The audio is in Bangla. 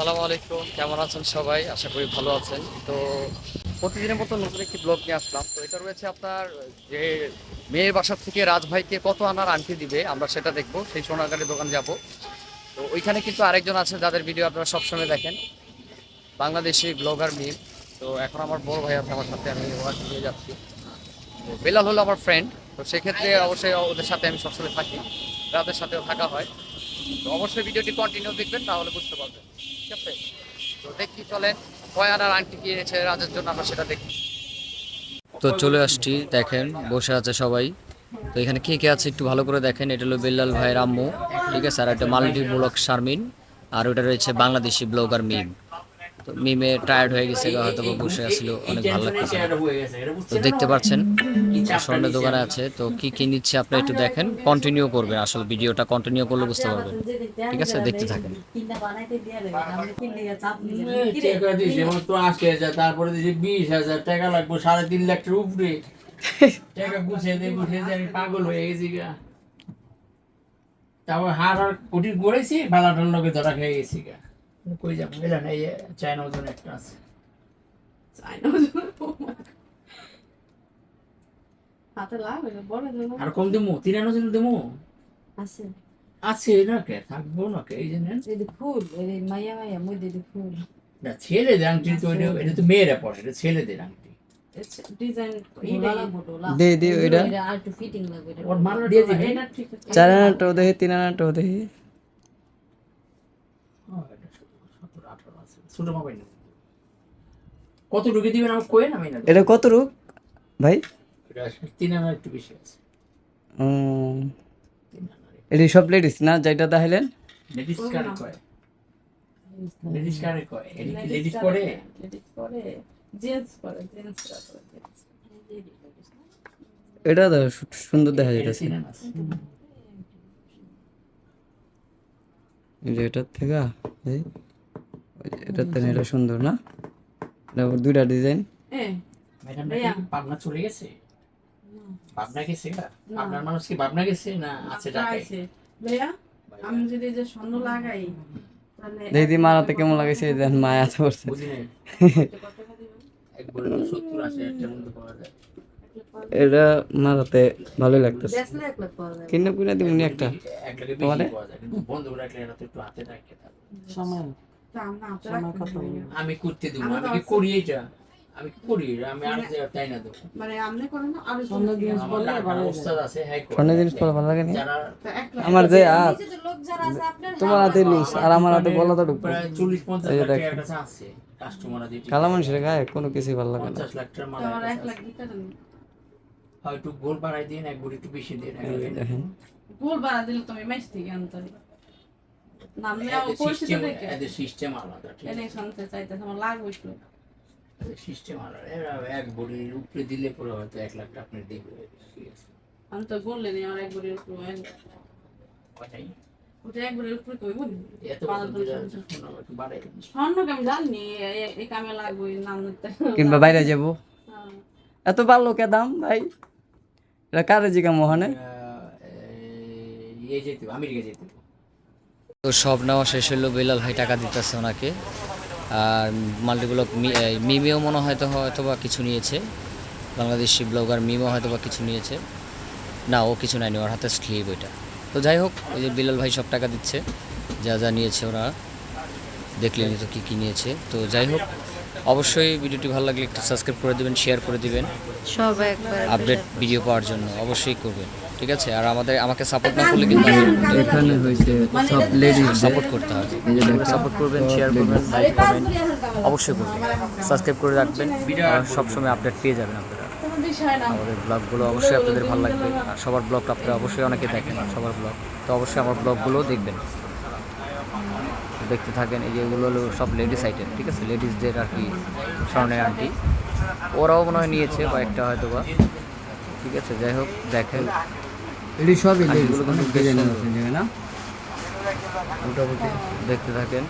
সালামু আলাইকুম, কেমন আছেন সবাই? আশা করি ভালো আছেন। তো প্রতিদিনের মতো নতুন একটি ব্লগ নিয়ে আসলাম। তো এটা রয়েছে আপনার, যে মেয়ের বাসার থেকে রাজভাইকে কত আনার আংটি দিবে, আমরা সেটা দেখব। সেই সোনারগাড়ির দোকান যাব। তো ওইখানে কিন্তু আরেকজন আছে, যাদের ভিডিও আপনারা সবসময় দেখেন। বাংলাদেশি ব্লগার মিম তো এখন আমার বড় ভাই আছে আমার সাথে, আমি ওয়ার্ক নিয়ে যাচ্ছি। তো বেলাল হলো আমার ফ্রেন্ড তো সেক্ষেত্রে অবশ্যই ওদের সাথে আমি সবসময় থাকি। রাতের সাথেও থাকা হয়। তো অবশ্যই ভিডিওটি কন্টিনিউ দেখবেন, তাহলে বুঝতে পারবেন। তো দেখি চলেন আংটি কিনেছে রাজের জন্য আমরা সেটা দেখি। তো চলে আসছি, দেখেন, বসে আছে সবাই। তো এখানে কে কে আছে একটু ভালো করে দেখেন, এটা হলো বেল্লাল ভাইয়ের আম্মু, ঠিক আছে? আর একটা মাল্টিমূলক শারমিন, আর ওটা রয়েছে বাংলাদেশি ব্লগার মিম। তো মিমে টায়ার্ড হয়ে গেছে হয়তো বসে আসছিল অনেক ভালো লাগতেছে। তো দেখতে পাচ্ছেন স্বর্ণের দোকানে আছে তো কি কি নিচ্ছে আপনি একটু দেখেন কন্টিনিউ করবেন আসলে ভিডিওটা কন্টিনিউ করলে বুঝতে পারবেন। ঠিক আছে দেখতে থাকেন। তারপরে দিছে বিশ হাজার টাকা লাগবে সাড়ে তিন লাখ টাকার উপরে। টাকা গুছিয়ে দিয়ে গুছিয়ে দিয়ে আমি পাগল হয়ে গেছি গা। তারপর হার আর কুটির গড়েছি বেলাটার লোকে ধরা খেয়ে গেছি গা। কই যাব? এলেন এই চায়না ওজন একটা আছে। আর কম দেবো তিন আনো জন দেবো আছে না কে? থাকব না কে? এই জন্য না ছেলেদের আংটি তো এটা তো মেয়েরা পড়ে এটা ছেলেদের আংটি। দে দে ওইটা? ওর মান দিয়ে দিবি? চার আনাটাও দেখে তিন দেখে ছোট মোবাইল কত ঢুকে দিবেন আমাকে কোয়েন আমি না। এটা কত রূপ? ভাই? তিন আনার একটু বেশি আছে। এটি সব লেডিস না? যেটা দেখাইলেন? লেডিস কারে কয়? লেডিস কারে কয়? এটা কি লেডিস পরে? এটা তো সু- সুন্দর দেখা এটা যাইতেছে। তিন আনা আছে। এই যে এটার থেকে এটা সুন্দর না? এটা দুইটা ডিজাইন। ম্যাডাম পাবনা চলে গেছে? পাবনা গেছে গা? মানুষ কি পাবনা গেছে না আছে ভাইয়া আমি যদি যে স্বর্ণ লাগাই তাহলে মারাতে কেমন লাগাইছে দেন মায়া তো করছে এটা মারাতে ভালোই লাগতেছে। কিনে দিবনি একটা? বন্ধ রাখলে হাতে রাখতে আমি করতে দেবো আমি কি করি এটা? আমি কি করি? আমি আর তাই না দেবো। মানে আপনি করেন না আরও দিয়ে আমার কারখানা ওস্তাদ আছে হ্যাঁ। জিনিস পরে ভালো লাগে নি আমার যে হাত লোক যারা আছে আপনার তোমার হাতে লুজ আর আমার হাতে তো ঢুকবো প্রায় চল্লিশ পঞ্চাশ এই যে লাখ দেখেন। টাকার কাছে আছে কাস্টমার আছে কালা মানুষের গায়ে কোনো কিছুই ভালো লাগে না। পঞ্চাশ লাখ টাকার মাল আমার আছে। এক লাখ দিতে দেন হয়তো গোল বাড়াই দিন এক বুড়ি একটু বেশি দিন দেখেন। গোল বাড়া দিলে তুমি মেস থেকে আনতে হবে নাম নেওয়া সিস্টেম দেখে এদের আলাদা ঠিক আছে? এনে শুনতে চাইতেছে আমার লাগবে একটু সিস্টেম আলাদা এক বুড়ির উপরে দিলে পরে হয়তো এক লাখ টাকা আপনি দিবে আমি তো বললেন আমার এক বুড়ির উপর ওটাই। ওটা এক বুড়ির উপরে কই বলি এত বছর ধরে শোনো, একটু বাড়াই দিন। স্বর্ণকে আমি জানি এই কামে লাগবে নাম কিংবা বাইরে যাব? হ্যাঁ। এত ভালো কে দাম ভাই। এটা কারে জিগা মোহনে ইয়ে যেতে আমেরিকা যেতে। তো সব নেওয়া শেষ হলো বেলাল ভাই টাকা দিতেছে ওনাকে। আর মাল্টিগুলো মিমেও মনে হয়তো হয়তো বা কিছু নিয়েছে। বাংলাদেশি ব্লগার মিমও হয়তো বা কিছু নিয়েছে। না, ও কিছু নেয়নি, ওর হাতে স্লিপ ওইটা। তো যাই হোক, ওই যে বিলাল ভাই সব টাকা দিচ্ছে, যা যা নিয়েছে ওরা। দেখলেনি তো কী কী নিয়েছে। তো যাই হোক অবশ্যই ভিডিওটি ভালো লাগলে একটু সাবস্ক্রাইব করে দেবেন শেয়ার করে দেবেন। সব একবার আপডেট ভিডিও পাওয়ার জন্য অবশ্যই করবেন ঠিক আছে? আর আমাদের আমাকে সাপোর্ট না করলে কিন্তু এখানে হয়েছে সব লেডিস সাপোর্ট করতে হবে সাপোর্ট করবেন শেয়ার করবেন লাইক করবেন। অবশ্যই করবেন। সাবস্ক্রাইব করে রাখবেন আর সবসময় আপডেট পেয়ে যাবেন আপনারা। আমাদের ব্লগগুলো অবশ্যই আপনাদের ভালো লাগবে। আর সবার ব্লগ আপনারা অবশ্যই অনেকে দেখেন সবার ব্লগ তো অবশ্যই আমার ব্লগগুলো দেখবেন। দেখতে থাকেন এই যে এগুলো হলো সব লেডিস আইটেম ঠিক আছে? লেডিসদের আর কি স্বর্ণের আন্টি ওরাও মনে হয় নিয়েছে কয়েকটা হয়তো বা ঠিক আছে? যাই হোক দেখেন। এটি সবই দেখতে থাকেন।